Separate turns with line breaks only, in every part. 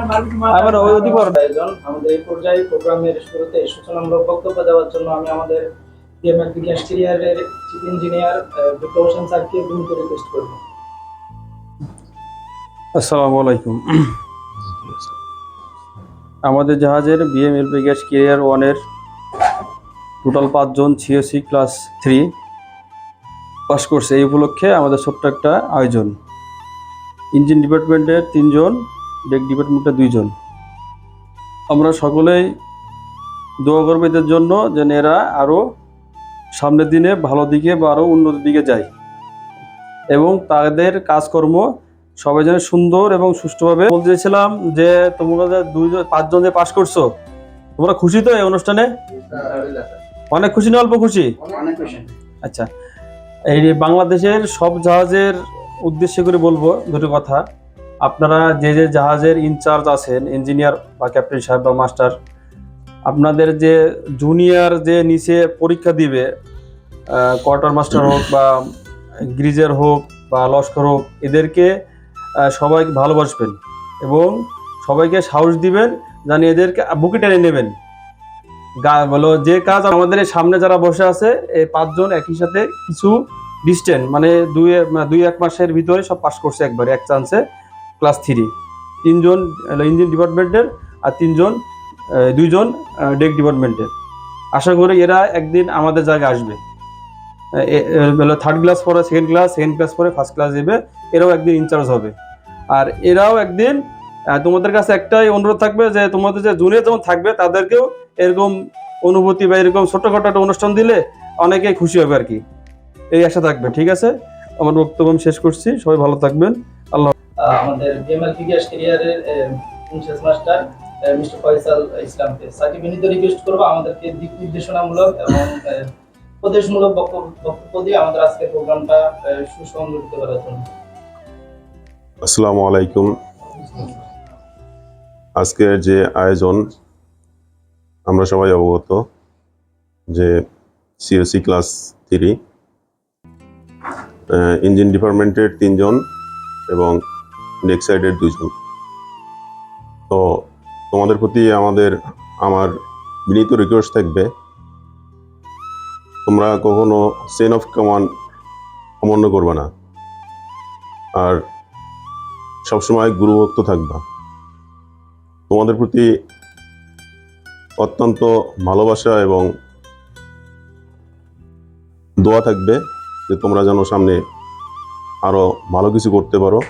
আমার অধিক বড়
আয়োজন আমাদের এই পর্যায়ে প্রোগ্রামের শুরুতে সূচনামূলক বক্তব্য দেওয়ার জন্য আমি আমাদের ডিএমএল বিজ্ঞান ক্যারিয়ারের চিফ ইঞ্জিনিয়ার বিপ্লব হোসেন স্যারকে বিনীত রিকোয়েস্ট করব।
আসসালামু আলাইকুম। আমাদের জাহাজের বিএমএলপি গ্যাস কেরিয়ার ওয়ানের টোটাল পাঁচজন সিএসসি ক্লাস থ্রি পাস করছে। এই উপলক্ষে আমাদের ছোট্ট একটা আয়োজন। ইঞ্জিন ডিপার্টমেন্টের তিনজন ডেক ডিপার্টমেন্টের দুইজন। আমরা সকলেই দোয়া করব এদের জন্য যেন এরা আরও সামনের দিনে ভালো দিকে বা আরও উন্নতির দিকে যায় এবং তাদের কাজকর্ম সবাই যেন সুন্দর এবং সুষ্ঠুভাবে বলতে চাইছিলাম যে তোমরা দুইজন পাঁচজন যে পাশ করছ তোমরা খুশি তো এই অনুষ্ঠানে? অনেক খুশি না অল্প খুশি? আচ্ছা এই বাংলাদেশের সব জাহাজের উদ্দেশ্য করে বলব দুটো কথা। আপনারা যে যে জাহাজের ইনচার্জ আছেন, ইঞ্জিনিয়ার বা ক্যাপ্টেন সাহেব বা মাস্টার, আপনাদের যে জুনিয়র যে নিচে পরীক্ষা দিবে কোয়ার্টার মাস্টার হোক বা গ্রিজের হোক বা লস্কর হোক, এদেরকে সবাইকে ভালোবাসবেন এবং সবাইকে সাহস দিবেন জানি এদেরকে বুকে টেনে নেবেন। গা- বলো, যে কাজ আমাদের সামনে যারা বসে আছে, এই পাঁচজন একই সাথে কিছু ডিস্টেন্স মানে দুই দুই এক মাসের ভিতরে সব পাস করছে একবারে, এক চান্সে ক্লাস থ্রি। তিনজন ইঞ্জিন ডিপার্টমেন্টের আর তিনজন দুইজন ডেক ডিপার্টমেন্টের। আশা করি এরা একদিন আমাদের জায়গায় আসবে। থার্ড ক্লাস পরে সেকেন্ড ক্লাস সেকেন্ড ক্লাস পরে ফার্স্ট ক্লাস দেবে এরাও একদিন ইনচার্জ হবে। আর এরাও একদিন তোমাদের কাছে একটাই অনুরোধ থাকবে যে তোমাদের যে জুনিয়র যেমন থাকবে, তাদেরকেও এরকম অনুভূতি বা এরকম ছোটখাটো একটা অনুষ্ঠান দিলে অনেকেই খুশি হবে আর কি। এই আশা থাকবে, ঠিক আছে? আমার বক্তব্য আমি শেষ করছি, সবাই ভালো থাকবেন।
আমাদের ডিএমএল বিজ্ঞান ক্যারিয়ারের ইনচার্জ মাস্টার মিস্টার ফয়সাল ইসলামকে। স্যারকে বিনীত রিকোয়েস্ট করব, আমাদেরকে দিক নির্দেশনামূলক এবং উপদেশমূলক বক্তব্য দিয়ে আমাদের আজকের প্রোগ্রামটা সুসংগঠিত করার জন্য।
আসসালামু আলাইকুম। আজকের যে আয়োজন, আমরা সবাই অবগত যে সিএসসি ক্লাস থ্রি ইঞ্জিন ডিপার্টমেন্টের তিনজন এবং ডেক সাইডের দুজন। তো তোমাদের প্রতি আমাদের, আমার বিনীত রিকোয়েস্ট থাকবে, তোমরা কখনো চেন অফ কমান্ড অমান্য করবে না। আর সবসময় গুরুভক্ত থাকবা। তোমাদের প্রতি অত্যন্ত ভালোবাসা এবং দোয়া থাকবে যে তোমরা যেন সামনে আরও ভালো কিছু করতে পারো।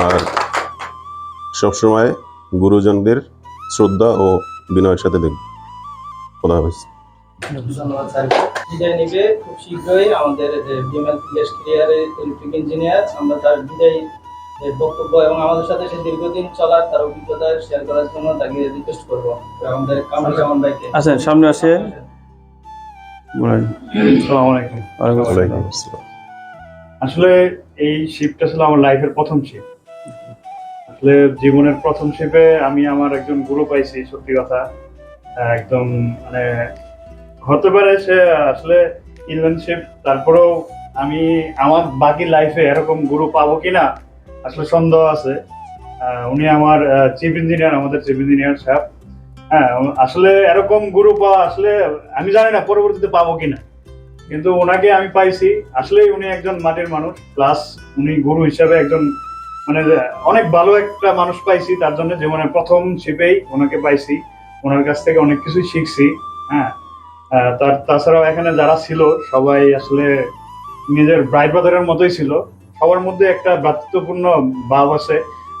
আর সবসময় গুরুজনদের শ্রদ্ধা ও বিনয়ের সাথে দেখবে। খোদা হাফেজ।
ধন্যবাদ স্যার। বিদায় নিবে খুব শীঘ্রই আমাদের যে বিএমএল বিজ্ঞান ক্যারিয়ারের ইলেকট্রিক ইঞ্জিনিয়ার আমরা তার বিদায় বক্তব্য এবং আমাদের সাথে সে দীর্ঘদিন চলার তার অভিজ্ঞতা শেয়ার করার জন্য তাকে রিকোয়েস্ট করব। আমাদের কামরুজ্জামান ভাইকে।
আচ্ছা সামনে
আসসালাম আসলে এই শিপটা ছিল আমার লাইফের প্রথম শিপ আসলে জীবনের প্রথম শিপে আমি আমার একজন গুরু পাইছি, সত্যি কথা। একদম মানে হতে পারে সে আসলে ইনলার্নশিপ তারপরেও আমি আমার বাকি লাইফে এরকম গুরু পাবো কিনা আসলে সন্দেহ আছে। উনি আমার চিফ ইঞ্জিনিয়ার আমাদের চিফ ইঞ্জিনিয়ার সাহেব হ্যাঁ আসলে এরকম গুরু পাওয়া আসলে আমি জানি না পরবর্তীতে পাবো কিনা। কিন্তু ওনাকে আমি পাইছি। আসলেই উনি একজন মাটির মানুষ প্লাস উনি গুরু হিসাবে একজন মানে অনেক ভালো একটা মানুষ পাইছি তার জন্য জীবনের প্রথম শিপেই ওনাকে পাইছি। ওনার কাছ থেকে অনেক কিছুই শিখছি হ্যাঁ। তার তাছাড়াও এখানে যারা ছিল সবাই আসলে নিজের ব্রাইট ব্রাদারের মতোই ছিল। সবার মধ্যে একটা ভ্রাতৃত্বপূর্ণ ভাব আছে।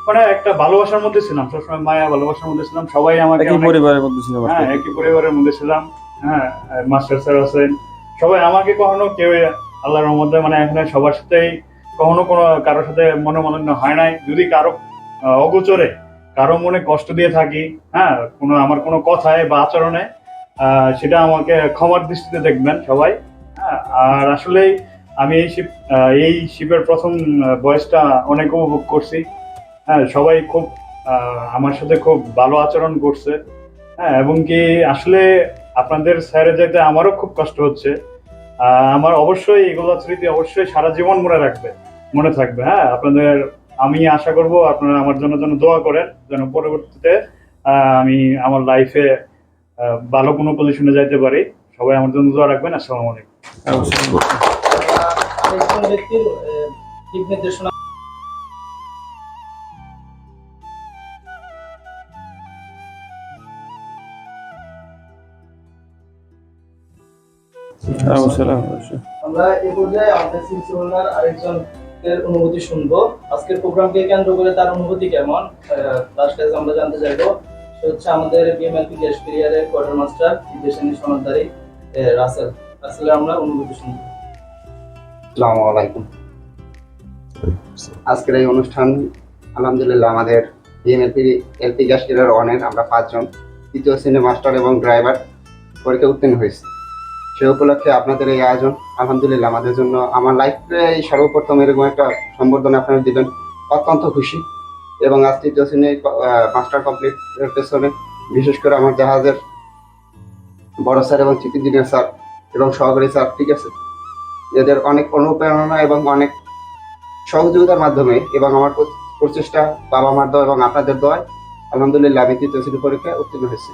মানে একটা ভালোবাসার মধ্যে ছিলাম সবসময় মায়া ভালোবাসার মধ্যে ছিলাম। সবাই আমাকে
একই পরিবারের মধ্যে ছিল
হ্যাঁ একই পরিবারের মধ্যে ছিলাম হ্যাঁ। মাস্টার স্যার আছেন। সবাই আমাকে কখনো কেউ আল্লাহর রহমতে মানে এখানে সবার সাথেই কখনো কোনো কারোর সাথে মনোমালিন্য হয় নাই। যদি কারও অগোচরে কারও মনে কষ্ট দিয়ে থাকি হ্যাঁ কোনো, আমার কোনো কথায় বা আচরণে সেটা আমাকে ক্ষমার দৃষ্টিতে দেখবেন সবাই হ্যাঁ। আর আসলেই আমি এই শিপ এই শিপের প্রথম বয়সটা অনেক উপভোগ করছি। হ্যাঁ সবাই খুব আমার সাথে খুব ভালো আচরণ করছে। হ্যাঁ এবং কি আসলে আপনাদের স্যারে যেতে আমারও খুব কষ্ট হচ্ছে। আমার অবশ্যই এগুলো স্মৃতি অবশ্যই সারা জীবন মনে রাখবে, মনে থাকবে হ্যাঁ? আপনাদের, আমি আশা করব আপনারা আমার জন্য যেন দোয়া করেন, যেন পরবর্তীতে আমি আমার লাইফে ভালো কোনো পজিশনে যাইতে পারি। সবাই আমার জন্য দোয়া রাখবেন। আসসালামু আলাইকুম।
নির্দেশনা আমরা এ পর্যায়ে আমাদের সিনসি হোল্ডার আরেকজন এর অনুভূতি শুনব। আজকের প্রোগ্রামকে কেন্দ্র করে তার অনুভূতি কেমন? তার কাছে আমরা জানতে চাইব হচ্ছে আমাদের বিএমএলপি গ্যাস ক্যারিয়ারের কোয়ার্টার মাস্টার নির্দেশনী সনদদারি রাসেল। রাসেলের আমরা অনুভূতি শুনব।
আসসালামু আলাইকুম। আজকের এই অনুষ্ঠান আলহামদুলিল্লাহ আমাদের বিএমএলপি এলপি গ্যাস অনের আমরা পাঁচজন তৃতীয় শ্রেণির মাস্টার এবং ড্রাইভার পরীক্ষা উত্তীর্ণ হয়েছি। সে উপলক্ষে আপনাদের এই আয়োজন, আলহামদুলিল্লাহ, আমাদের জন্য আমার লাইফে এই সর্বপ্রথম এরকম একটা সম্বর্ধনা আপনারা দিবেন। অত্যন্ত খুশি। এবং আজ তৃতীয় মাস্টার কমপ্লিট পেছনে বিশেষ করে আমার জাহাজের বড় স্যার এবং চিফ ইঞ্জিনিয়ার স্যার এবং সহকারী স্যার, ঠিক আছে? এদের অনেক অনুপ্রেরণা এবং অনেক সহযোগিতার মাধ্যমে এবং আমার প্রচেষ্টা বাবা মার দোয়া এবং আপনাদের দোয়ায়, আলহামদুলিল্লাহ, আমি তৃতীয় শ্রেণি পরীক্ষায় উত্তীর্ণ হয়েছি।